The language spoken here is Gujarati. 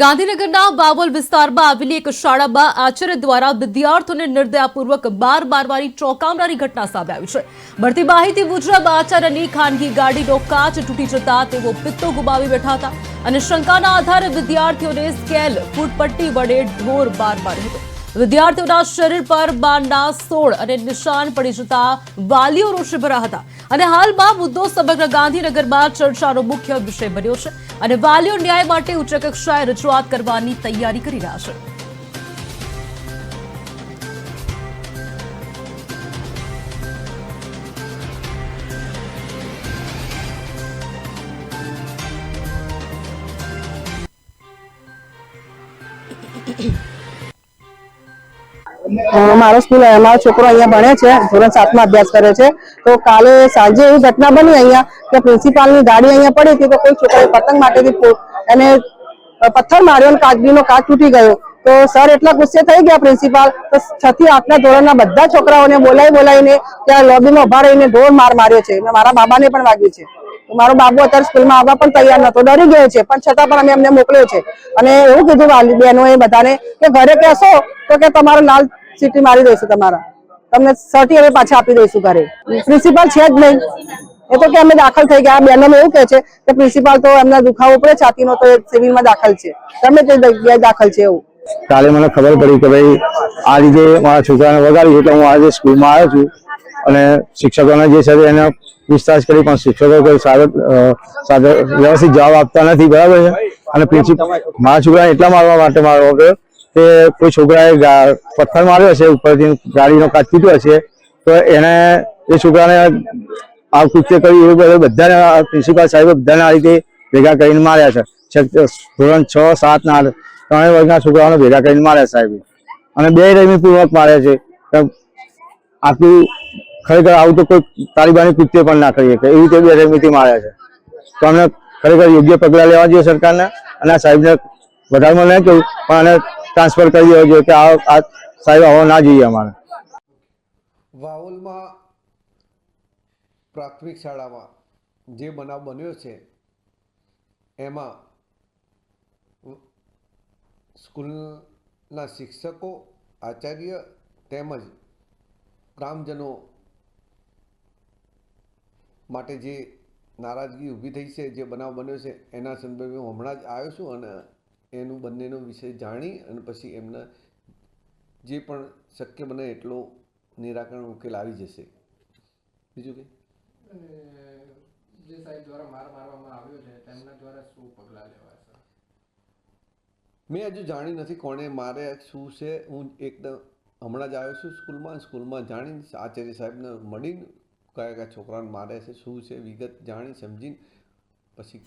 ગાંધીનગરના બાવલ વિસ્તારમાં આવેલી એક શાળામાં આચાર્ય દ્વારા વિદ્યાર્થીઓને નિર્દયાપૂર્વક બાર મારવાની ચોંકાવનારી ઘટના સામે આવી છે. મળતી માહિતી મુજબ આચાર્યની ખાનગી ગાડીનો કાચ તૂટી જતા તેઓ પિત્તો ગુમાવી બેઠા હતા અને શંકાના આધારે વિદ્યાર્થીઓને સ્કેલ, ફૂટપટ્ટી વડે ઢોર બાર માર્યો હતો. વિદ્યાર્થીઓના શરીર પર બાણના સોળ અને નિશાન પડી જતા વાલીઓ રોષે ભરા હતા. અને હાલમાં મુદ્દો સમગ્ર ગાંધીનગરમાં ચર્ચાનો મુખ્ય વિષય બન્યો છે અને વાલીઓ ન્યાય માટે ઉચ્ચ કક્ષાએ રજૂઆત કરવાની તૈયારી કરી રહ્યા છે. અ, મારો સ્કૂલ મારો છોકરો અહીંયા ભણે છે, ધોરણ સાતમાં અભ્યાસ કરે છે. તો કાલે સાંજે એવી ઘટના બની અહીંયા, કે પ્રિન્સિપાલની ગાડી અહીંયા પડી હતી, તો કોઈ છોકરાએ પતંગ માટેથી એને પથ્થર માર્યો અને કાચબીનો કાચ તૂટી ગયો. તો સર એટલા ગુસ્સે થઈ ગયા પ્રિન્સિપાલ, તો છ થી આઠના ધોરણના બધા છોકરાઓને બોલાવી બોલાવીને ત્યાં લોબીમાં ઊભા રહીને ઢોર માર માર્યો છે. અને મારા બાબાને પણ વાગ્યું છે. મારો બાબુ અત્યારે સ્કૂલમાં આવવા પણ તૈયાર નતો ડરી ગયો છે. પણ છતાં પણ અમે એમને મોકલ્યો છે. અને એવું કીધું વાલી બહેનોએ બધાને કે ઘરે કહેશો તો કે તમારો લાલ સીટી મારી દઈશું તમારા. તમને સર્ટી હવે પાછા આપી દઈશું ઘરે. પ્રિન્સિપાલ છે જ નહીં. એ તો કે અમે દાખલ થઈ ગયા. બેનો એવું કહે છે કે પ્રિન્સિપાલ તો એમના દુખાવો પડે છાતીનો તો સિવિલ સિવિલમાં દાખલ છે. તમે તે જગ્યાએ દાખલ છે એવું. કાલે મને ખબર પડી કે ભાઈ આ રીતે મારા છોકરાને વગાડી એટલે હું આજે સ્કૂલમાં આવ્યો છું. અને શિક્ષકોને જે છે એનો પૂછતાછ કરી પણ શિક્ષકો કોઈ સારો સાથે વ્યવસ્થિત જવાબ આપતા નથી, બરાબર છે? અને પ્રિન્સિપલ મારા છોકરાને એટલા મારવા માટે મારો કે કોઈ છોકરાએ પથ્થર માર્યો છે ઉપરથી ગાડીનો કાચ તૂટ્યો છે તો એને એ છોકરાને આ કૃત્ય કર્યું એવું બધું બધાને પ્રિન્સિપાલ સાહેબે બધાને આ રીતે ભેગા કરીને માર્યા છે. ધોરણ છ, સાત ના આઠ ત્રણેય વર્ગના છોકરાઓને ભેગા કરીને માર્યા સાહેબે. અને બે રેમી પૂર્વક માર્યા છે. આટલું ખરેખર આવું તો કોઈ તાલિબાની કૃત્ય પણ ના કરી શકે એવી રીતે બે રમીથી માર્યા છે. તો અમને ખરેખર યોગ્ય પગલાં લેવા જોઈએ સરકારને અને આ સાહેબને વધારમાં નહીં કહ્યું પણ આને ટ્રાન્સફર કરી દેવા જોઈએ કે આ આ સાહેબ આવો ના જોઈએ અમારે. વાવલમાં પ્રાથમિક શાળામાં જે બનાવ બન્યો છે, એમાં સ્કૂલના શિક્ષકો, આચાર્ય તેમજ ગ્રામજનો માટે જે નારાજગી ઊભી થઈ છે જે બનાવ બન્યો છે એના સંદર્ભે હું હમણાં જ આવ્યો છું અને એનું બંનેનો વિષય જાણી અને પછી એમના જે પણ શક્ય બને એટલો નિરાકરણ ઉકેલ આવી જશે. બીજું કંઈ? જે સાહેબ દ્વારા માર મારવામાં આવ્યો છે તેમના દ્વારા શું પગલાં લેવાશે મેં હજુ જાણી નથી કોણે મારે શું છે. હું એકદમ હમણાં જ આવ્યો છું સ્કૂલમાં સ્કૂલમાં જાણીને આચાર્ય સાહેબને મળીને કયા કયા છોકરાને મારે છે શું છે વિગત જાણી સમજીને પછી